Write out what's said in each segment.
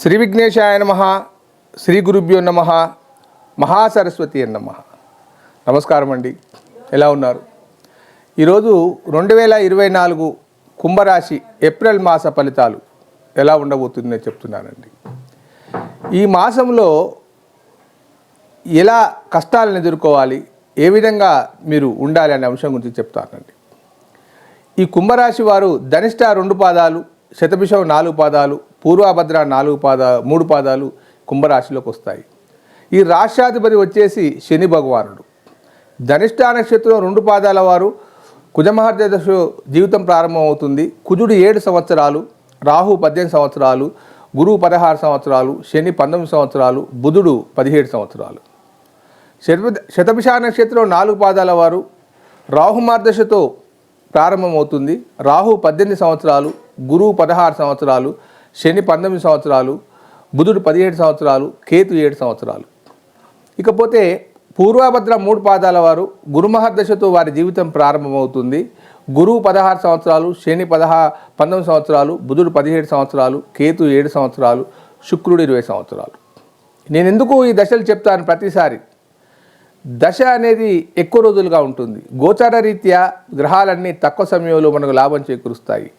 శ్రీ విఘ్నేశాయ నమ శ్రీ గురుభ్యో నమ మహాసరస్వతి నమ. నమస్కారం అండి ఎలా ఉన్నారు? ఈరోజు రెండు వేల ఇరవై నాలుగు కుంభరాశి ఏప్రిల్ మాస ఫలితాలు ఎలా ఉండబోతుందో చెప్తున్నానండి. ఈ మాసంలో ఎలా కష్టాలను ఎదుర్కోవాలి ఏ విధంగా మీరు ఉండాలి అనే అంశం గురించి చెప్తానండి. ఈ కుంభరాశి వారు ధనిష్ట రెండు పాదాలు శతభిషం నాలుగు పాదాలు పూర్వాభద్ర నాలుగు పాదా మూడు పాదాలు కుంభరాశిలోకి వస్తాయి. ఈ రాష్ట్రాధిపతి వచ్చేసి శని భగవానుడు. ధనిష్ట నక్షత్రం రెండు పాదాల వారు కుజమహర్జదశ జీవితం ప్రారంభమవుతుంది. కుజుడు ఏడు సంవత్సరాలు రాహు పద్దెనిమిది సంవత్సరాలు గురువు పదహారు సంవత్సరాలు శని పంతొమ్మిది సంవత్సరాలు బుధుడు పదిహేడు సంవత్సరాలు. శతభిష నక్షత్రం నాలుగు పాదాల వారు రాహు మార్దశతో ప్రారంభమవుతుంది. రాహు పద్దెనిమిది సంవత్సరాలు గురువు పదహారు సంవత్సరాలు శని పంతొమ్మిది సంవత్సరాలు బుధుడు పదిహేడు సంవత్సరాలు కేతు ఏడు సంవత్సరాలు. ఇకపోతే పూర్వభద్ర మూడు పాదాల వారు గురుమహర్దశతో వారి జీవితం ప్రారంభమవుతుంది. గురువు పదహారు సంవత్సరాలు శని పదహా పంతొమ్మిది సంవత్సరాలు బుధుడు పదిహేడు సంవత్సరాలు కేతు ఏడు సంవత్సరాలు శుక్రుడు ఇరవై సంవత్సరాలు. నేను ఎందుకు ఈ దశలు చెప్తాను ప్రతిసారి? దశ అనేది ఎక్కువ రోజులుగా ఉంటుంది. గోచార రీత్యా గ్రహాలన్నీ తక్కువ సమయంలో మనకు లాభం చేకూరుస్తాయి.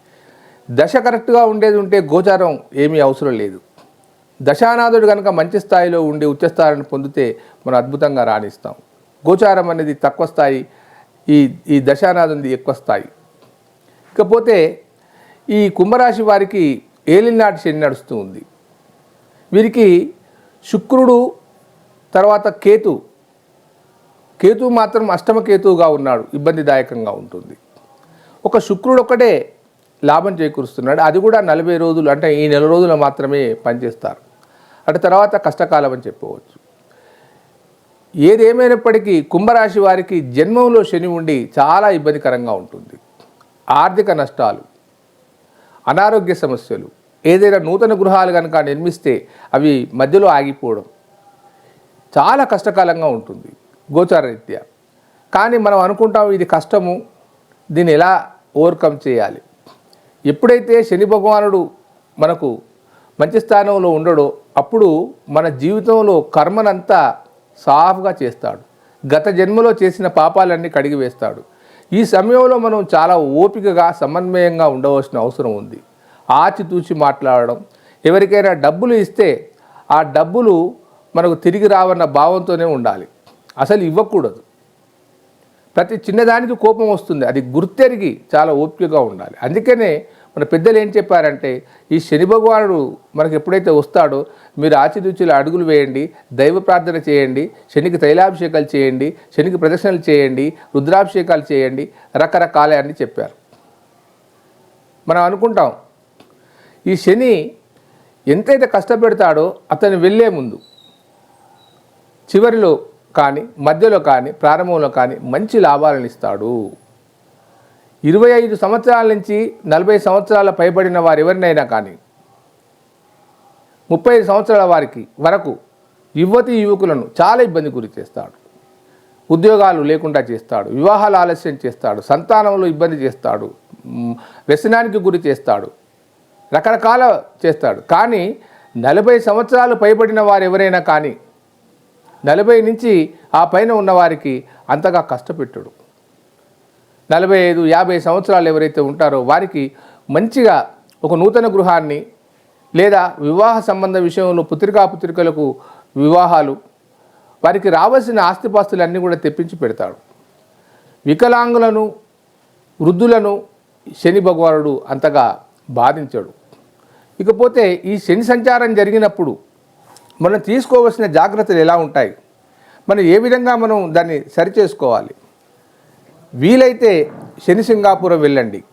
దశ కరెక్ట్గా ఉండేది ఉంటే గోచారం ఏమీ అవసరం లేదు. దశానాథుడు కనుక మంచి స్థాయిలో ఉండి ఉచ్చస్థాయిని పొందితే మనం అద్భుతంగా రాణిస్తాం. గోచారం అనేది తక్కువ స్థాయి ఈ ఈ దశానాథుంది ఎక్కువ స్థాయి. ఇకపోతే ఈ కుంభరాశి వారికి ఏలినాటి శని నడుస్తూ ఉంది. వీరికి శుక్రుడు తర్వాత కేతు. కేతు మాత్రం అష్టమ కేతువుగా ఉన్నాడు ఇబ్బందిదాయకంగా ఉంటుంది. ఒక శుక్రుడు ఒకటే లాభం చేకూరుస్తున్నాడు. అది కూడా నలభై రోజులు అంటే ఈ నెల రోజులు మాత్రమే పనిచేస్తారు. అటు తర్వాత కష్టకాలం అని చెప్పవచ్చు ఏదేమైనప్పటికీ కుంభరాశి వారికి జన్మంలో శని ఉండి చాలా ఇబ్బందికరంగా ఉంటుంది. ఆర్థిక నష్టాలు అనారోగ్య సమస్యలు ఏదైనా నూతన గృహాలు కనుక నిర్మిస్తే అవి మధ్యలో ఆగిపోవడం చాలా కష్టకాలంగా ఉంటుంది గోచారరీత్యా కానీ మనం అనుకుంటాం ఇది కష్టము దీన్ని ఎలా ఓవర్కమ్ చేయాలి? ఎప్పుడైతే శని భగవానుడు మనకు మంచి స్థానంలో ఉండడో అప్పుడు మన జీవితంలో కర్మనంతా సాఫ్గా చేస్తాడు. గత జన్మలో చేసిన పాపాలన్నీ కడిగి వేస్తాడు. ఈ సమయంలో మనం చాలా ఓపికగా సమన్వయంగా ఉండవలసిన అవసరం ఉంది. ఆచితూచి మాట్లాడడం ఎవరికైనా డబ్బులు ఇస్తే ఆ డబ్బులు మనకు తిరిగి రావన్న భావంతోనే ఉండాలి. అసలు ఇవ్వకూడదు. ప్రతి చిన్నదానికి కోపం వస్తుంది. అది గుర్తెరిగి చాలా ఓపికగా ఉండాలి. అందుకనే మన పెద్దలు ఏం చెప్పారంటే ఈ శని భగవానుడు మనకు ఎప్పుడైతే వస్తాడో మీరు ఆచితూచిలో అడుగులు వేయండి దైవ ప్రార్థన చేయండి శనికి తైలాభిషేకాలు చేయండి శనికి ప్రదక్షిణలు చేయండి రుద్రాభిషేకాలు చేయండి రకరకాలే అని చెప్పారు. మనం అనుకుంటాం ఈ శని ఎంతైతే కష్టపెడతాడో అతను వెళ్ళే ముందు చివరిలో కానీ మధ్యలో కానీ ప్రారంభంలో కానీ మంచి లాభాలను ఇస్తాడు. ఇరవై ఐదు సంవత్సరాల నుంచి నలభై సంవత్సరాల పైబడిన వారు ఎవరినైనా కానీ ముప్పై ఐదు సంవత్సరాల వారికి వరకు యువతి యువకులను చాలా ఇబ్బంది గురి చేస్తాడు. ఉద్యోగాలు లేకుండా చేస్తాడు వివాహాలు ఆలస్యం చేస్తాడు సంతానంలో ఇబ్బంది చేస్తాడు వ్యసనానికి గురి చేస్తాడు రకరకాల చేస్తాడు. కానీ నలభై సంవత్సరాలు పైబడిన వారు ఎవరైనా కానీ నలభై నుంచి ఆ పైన ఉన్నవారికి అంతగా కష్టపెట్టడు. నలభై ఐదు యాభై సంవత్సరాలు ఎవరైతే ఉంటారో వారికి మంచిగా ఒక నూతన గృహాన్ని లేదా వివాహ సంబంధ విషయంలో పుత్రికా పుత్రికలకు వివాహాలు వారికి రావాల్సిన ఆస్తిపాస్తులన్నీ కూడా తెప్పించి పెడతాడు. వికలాంగులను వృద్ధులను శని భగవానుడు అంతగా బాధించాడు. ఇకపోతే ఈ శని సంచారం జరిగినప్పుడు మనం తీసుకోవాల్సిన జాగ్రత్తలు ఎలా ఉంటాయి? మనం ఏ విధంగా మనం దాన్ని సరిచేసుకోవాలి? వీలైతే శని సింగాపురం వెళ్ళండి.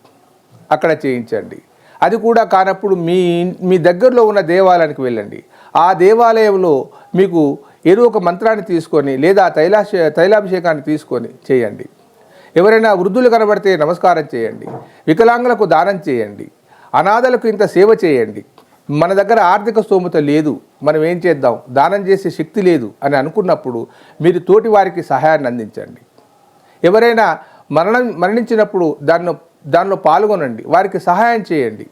అక్కడ చేయించండి. అది కూడా కానప్పుడు మీ మీ దగ్గరలో ఉన్న దేవాలయానికి వెళ్ళండి. ఆ దేవాలయంలో మీకు ఏదో ఒక మంత్రాన్ని తీసుకొని లేదా తైలాశ తైలాభిషేకాన్ని తీసుకొని చేయండి. ఎవరైనా వృద్ధులు కనబడితే నమస్కారం చేయండి. వికలాంగులకు దానం చేయండి. అనాథలకు ఇంత సేవ చేయండి. మన దగ్గర ఆర్థిక స్తోమత లేదు. మనం ఏం చేద్దాం? దానం చేసే శక్తి లేదు అని అనుకున్నప్పుడు మీరు తోటి వారికి సహాయాన్ని అందించండి. ఎవరైనా మరణం మరణించినప్పుడు దానిలో దానిలో పాల్గొనండి. వారికి సహాయం చేయండి.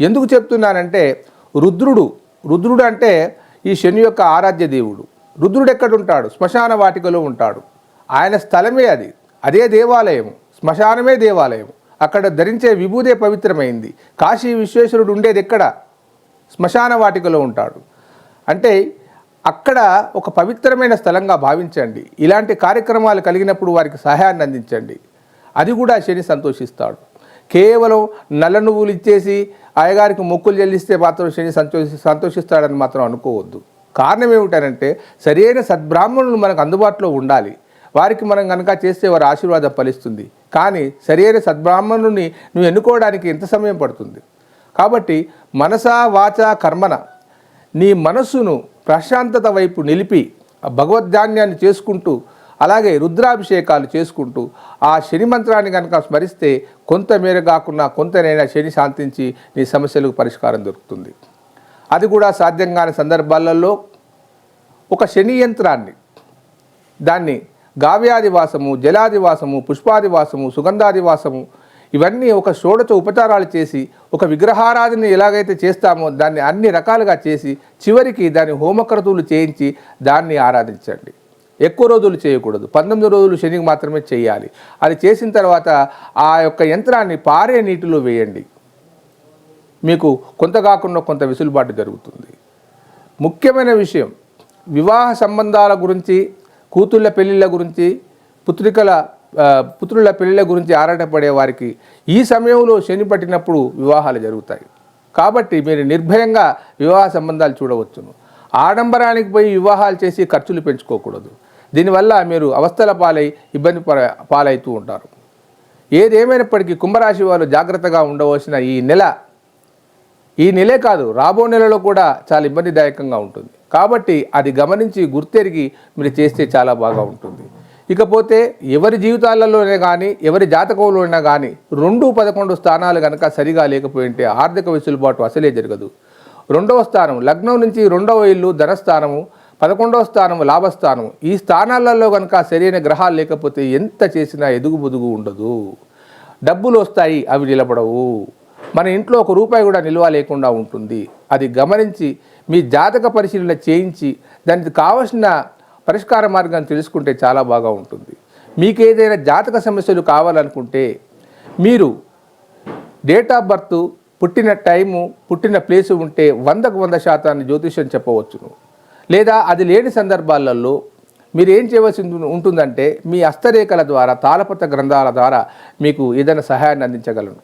ఎందుకు చెప్తున్నానంటే రుద్రుడు రుద్రుడు అంటే ఈ శని యొక్క ఆరాధ్య దేవుడు. రుద్రుడు ఎక్కడుంటాడు? శ్మశాన వాటికలో ఉంటాడు. ఆయన స్థలమే అది. అదే దేవాలయం శ్మశానమే దేవాలయం అక్కడ ధరించే విభూదే పవిత్రమైంది. కాశీ విశ్వేశ్వరుడు ఉండేది ఎక్కడ? శ్మశాన వాటికలో ఉంటాడు. అంటే అక్కడ ఒక పవిత్రమైన స్థలంగా భావించండి. ఇలాంటి కార్యక్రమాలు కలిగినప్పుడు వారికి సహాయాన్ని అందించండి. అది కూడా శని సంతోషిస్తాడు. కేవలం నల్ల నువ్వులు ఇచ్చేసి అయ్యగారికి మొక్కులు చెల్లిస్తే మాత్రం శని సంతోషి సంతోషిస్తాడని మాత్రం అనుకోవద్దు. కారణం ఏమిటనంటే సరైన సద్బ్రాహ్మణులు మనకు అందుబాటులో ఉండాలి. వారికి మనం కనుక చేస్తే వారి ఆశీర్వాదం ఫలిస్తుంది. కానీ సరైన సద్బ్రాహ్మణుని నువ్వు ఎన్నుకోవడానికి ఎంత సమయం పడుతుంది. కాబట్టి మనసా వాచ కర్మన నీ మనస్సును ప్రశాంతత వైపు నిలిపి భగవద్ధాన్యాన్ని చేసుకుంటూ అలాగే రుద్రాభిషేకాలు చేసుకుంటూ ఆ శని మంత్రాన్ని కనుక స్మరిస్తే కొంతమేర కాకుండా కొంతనైనా శని శాంతించి నీ సమస్యలకు పరిష్కారం దొరుకుతుంది. అది కూడా సాధ్యం కాని సందర్భాలలో ఒక శని యంత్రాన్ని దాన్ని గావ్యాదివాసము జలాదివాసము పుష్పాదివాసము సుగంధాదివాసము ఇవన్నీ ఒక షోడచ ఉపచారాలు చేసి ఒక విగ్రహారాధన ఎలాగైతే చేస్తామో దాన్ని అన్ని రకాలుగా చేసి చివరికి దాని హోమక్రతువులు చేయించి దాన్ని ఆరాధించండి. ఎక్కువ రోజులు చేయకూడదు. పంతొమ్మిది రోజులు శనికి మాత్రమే చేయాలి. అది చేసిన తర్వాత ఆ యొక్క యంత్రాన్ని పారే నీటిలో వేయండి. మీకు కొంత కాకుండా కొంత వెసులుబాటు జరుగుతుంది. ముఖ్యమైన విషయం వివాహ సంబంధాల గురించి కూతుళ్ళ పెళ్ళిళ్ళ గురించి పుత్రికల పుత్రుల పెళ్ళిళ్ళ గురించి ఆరాటపడే వారికి ఈ సమయంలో శని పట్టినప్పుడు వివాహాలు జరుగుతాయి. కాబట్టి మీరు నిర్భయంగా వివాహ సంబంధాలు చూడవచ్చును. ఆడంబరానికి పోయి వివాహాలు చేసి ఖర్చులు పెంచుకోకూడదు. దీనివల్ల మీరు అవస్థల పాలై ఇబ్బంది పాలవుతూ ఉంటారు. ఏదేమైనప్పటికీ కుంభరాశి వారు జాగ్రత్తగా ఉండవలసిన ఈ నెల ఈ నెలే కాదు రాబో నెలలో కూడా చాలా ఇబ్బందిదాయకంగా ఉంటుంది. కాబట్టి అది గమనించి గుర్తెరిగి మీరు చేస్తే చాలా బాగా ఉంటుంది. ఇకపోతే ఎవరి జీవితాలలోనే కానీ ఎవరి జాతకంలోనే కానీ రెండు పదకొండు స్థానాలు కనుక సరిగా లేకపోయింటే ఆర్థిక వెసులుబాటు అసలే జరగదు. రెండవ స్థానం లగ్నం నుంచి రెండవ ఇల్లు ధనస్థానము పదకొండవ స్థానం లాభస్థానం ఈ స్థానాలలో కనుక సరైన గ్రహాలు లేకపోతే ఎంత చేసినా ఎదుగు బుదుగు ఉండదు. డబ్బులు వస్తాయి అవి నిలబడవు. మన ఇంట్లో ఒక రూపాయి కూడా నిల్వ లేకుండా ఉంటుంది. అది గమనించి మీ జాతక పరిశీలన చేయించి దానికి కావలసిన పరిష్కార మార్గాన్ని తెలుసుకుంటే చాలా బాగా ఉంటుంది. మీకు ఏదైనా జాతక సమస్యలు కావాలనుకుంటే మీరు డేట్ ఆఫ్ బర్త్ పుట్టిన టైము పుట్టిన ప్లేసు ఉంటే వందకు వంద శాతాన్ని జ్యోతిష్యం చెప్పవచ్చును. లేదా అది లేని సందర్భాలలో మీరు ఏం చేయవలసి ఉంటుందంటే మీ హస్తరేఖల ద్వారా తాళపత్ర గ్రంథాల ద్వారా మీకు ఏదైనా సహాయాన్ని అందించగలను.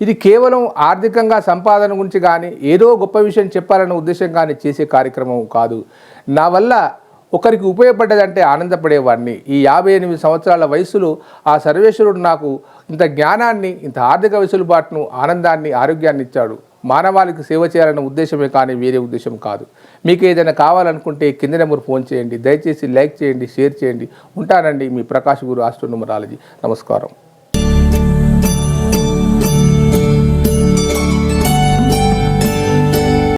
ఇది కేవలం ఆర్థికంగా సంపాదన గురించి కానీ ఏదో గొప్ప విషయం చెప్పాలనే ఉద్దేశం కానీ చేసే కార్యక్రమం కాదు. నా వల్ల ఒకరికి ఉపయోగపడ్డదంటే ఆనందపడేవాడిని. ఈ యాభై ఎనిమిది సంవత్సరాల వయసులో ఆ సర్వేశ్వరుడు నాకు ఇంత జ్ఞానాన్ని ఇంత ఆర్థిక వెసులుబాటును ఆనందాన్ని ఆరోగ్యాన్ని ఇచ్చాడు. మానవాళికి సేవ చేయాలనే ఉద్దేశమే కానీ వేరే ఉద్దేశం కాదు. మీకు ఏదైనా కావాలనుకుంటే కింద నెంబర్ ఫోన్ చేయండి. దయచేసి లైక్ చేయండి షేర్ చేయండి. ఉంటానండి మీ ప్రకాష్ గురు ఆస్ట్రోనుమరాలజీ. నమస్కారం.